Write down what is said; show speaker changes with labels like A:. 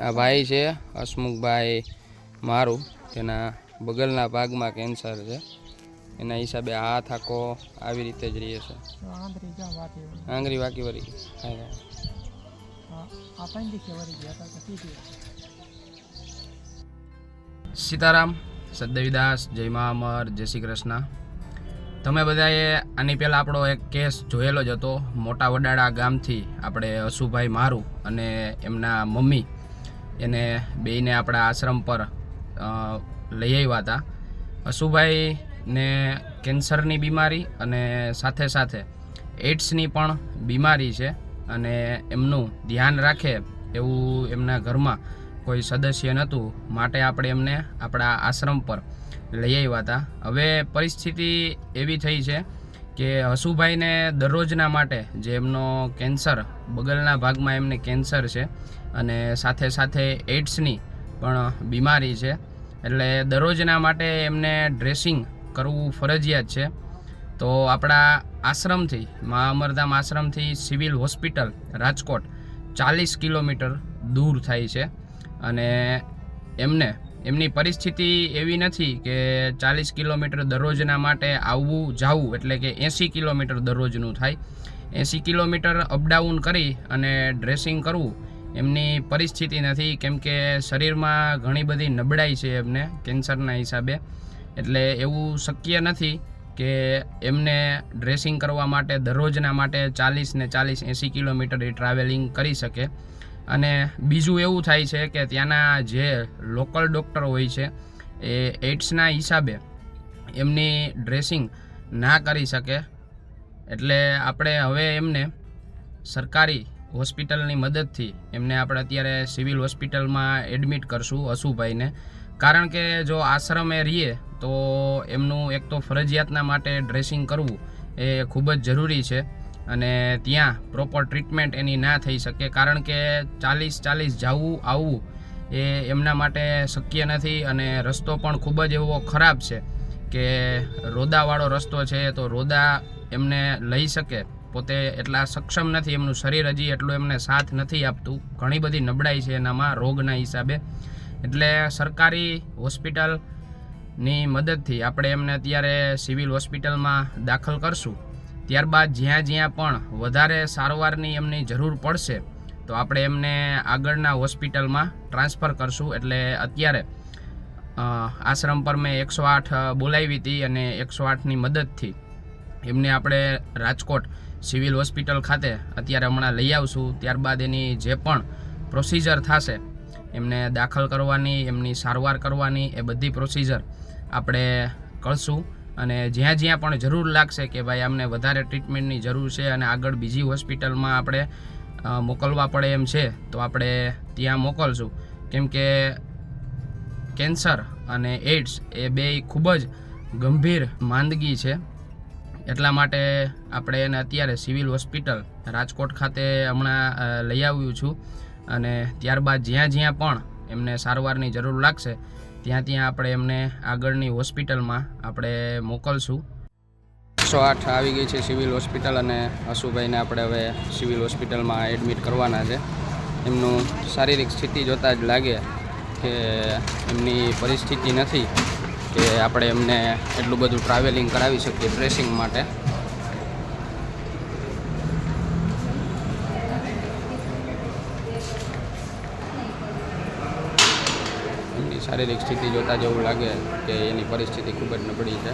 A: આ ભાઈ છે હસમુખભાઈ મારું. તેના બગલના ભાગમાં કેન્સર છે. એના હિસાબે હાથ આખો આવી રીતે જ રહે છે. આંગળી વાકી વળી? સીતારામ સદદેવીદાસ જય મહામર અમર જય શ્રી કૃષ્ણ. તમે બધાએ આની પહેલાં આપણો એક કેસ જોયેલો જ હતો. મોટા વડાળા ગામથી આપણે અશુભાઈ મારું અને એમના મમ્મી એને બેને આપણા આશ્રમ પર લઈ આવ્યા હતા. અશુભાઈને કેન્સરની બીમારી અને સાથે સાથે એડ્સની પણ બીમારી છે અને એમનું ધ્યાન રાખે એવું એમના ઘરમાં કોઈ સદસ્ય નહોતું, માટે આપણે એમને આપણા આશ્રમ પર લઈ આવ્યા હતા. હવે પરિસ્થિતિ એવી થઈ છે કે હસુભાઈને દરરોજના માટે જે એમનો કેન્સર, બગલના ભાગમાં એમને કેન્સર છે અને સાથે સાથે એડ્સની પણ બીમારી છે. એટલે દરરોજના માટે એમને ડ્રેસિંગ કરવું ફરજિયાત છે. તો આપણા આશ્રમથી, મા અમરધામ આશ્રમથી સિવિલ હોસ્પિટલ રાજકોટ ચાલીસ કિલોમીટર દૂર થાય છે. અને એમને, એમની પરિસ્થિતિ એવી નથી કે ચાલીસ કિલોમીટર દરરોજના માટે આવવું, જાવું, એટલે કે એંસી કિલોમીટર દરરોજનું થાય. એંસી કિલોમીટર અપડાઉન કરી અને ડ્રેસિંગ કરવું એમની પરિસ્થિતિ નથી, કેમ કે શરીરમાં ઘણી બધી નબળાઈ છે એમને, કેન્સરના હિસાબે. એટલે એવું શક્ય નથી કે એમને ડ્રેસિંગ કરવા માટે દરરોજના માટે ચાલીસ ને ચાલીસ એંસી કિલોમીટર એ ટ્રાવેલિંગ કરી શકે. અને બીજું એવું થાય છે કે ત્યાંના જે લોકલ ડૉક્ટર હોય છે, એ એઇડ્સના હિસાબે એમની ડ્રેસિંગ ના કરી શકે. એટલે આપણે હવે એમને સરકારી હોસ્પિટલની મદદથી એમને આપણે અત્યારે સિવિલ હોસ્પિટલમાં એડમિટ કરશું અશુભાઈને. કારણ કે જો આશ્રમે રહીએ, તો એમનું એક તો ફરજિયાતના માટે ડ્રેસિંગ કરવું એ ખૂબ જ જરૂરી છે અને ત્યાં પ્રોપર ટ્રીટમેન્ટ એની ના થઈ શકે. કારણ કે ચાલીસ ચાલીસ જવું આવવું એ એમના માટે શક્ય નથી અને રસ્તો પણ ખૂબ જ એવો ખરાબ છે કે રોદાવાળો રસ્તો છે તો રોદા એમને લઈ શકે. પોતે એટલા સક્ષમ નથી, એમનું શરીર હજી એટલું એમને સાથ નથી આપતું. ઘણી બધી નબળાઈ છે એનામાં, રોગના હિસાબે. એટલે સરકારી હોસ્પિટલની મદદથી આપણે એમને અત્યારે સિવિલ હોસ્પિટલમાં દાખલ કરશું. ત્યારબાદ જ્યાં જ્યાં પણ વધારે સારવારની એમની જરૂર પડશે, તો આપણે એમને આગળના હોસ્પિટલમાં ટ્રાન્સફર કરશું. એટલે અત્યારે આશ્રમ પર મેં એકસો આઠ બોલાવી હતી અને એકસો આઠની મદદથી એમને આપણે રાજકોટ સિવિલ હોસ્પિટલ ખાતે અત્યારે હમણાં લઈ આવશું. ત્યારબાદ એની જે પણ પ્રોસિજર થશે, એમને દાખલ કરવાની, એમની સારવાર કરવાની, એ બધી પ્રોસિજર આપણે કરશું. અને જ્યાં જ્યાં પણ જરૂર લાગશે કે ભાઈ અમને વધારે ટ્રીટમેન્ટની જરૂર છે અને આગળ બીજી હોસ્પિટલમાં આપણે મોકલવા પડે એમ છે, તો આપણે ત્યાં મોકલશું. કેમ કે કેન્સર અને એડ્સ એ બે ખૂબ જ ગંભીર માંદગી છે. એટલા માટે આપણે એને અત્યારે સિવિલ હોસ્પિટલ રાજકોટ ખાતે હમણાં લઈ આવ્યું છું. અને ત્યારબાદ જ્યાં જ્યાં પણ એમને સારવારની જરૂર લાગશે, ત્યાં ત્યાં આપણે એમને આગળની હોસ્પિટલમાં આપણે મોકલશું. એકસો આઠ આવી ગઈ છે સિવિલ હોસ્પિટલ અને અશુભાઈને આપણે હવે સિવિલ હોસ્પિટલમાં એડમિટ કરવાના છે. એમનું શારીરિક સ્થિતિ જોતાં જ લાગે કે એમની પરિસ્થિતિ નથી. કે આપણે એમને એટલું બધું ટ્રાવેલિંગ કરાવી શકીએ ડ્રેસિંગ માટે. એમની શારીરિક સ્થિતિ જોતાં જેવું લાગે કે એની પરિસ્થિતિ ખૂબ જ નબળી છે.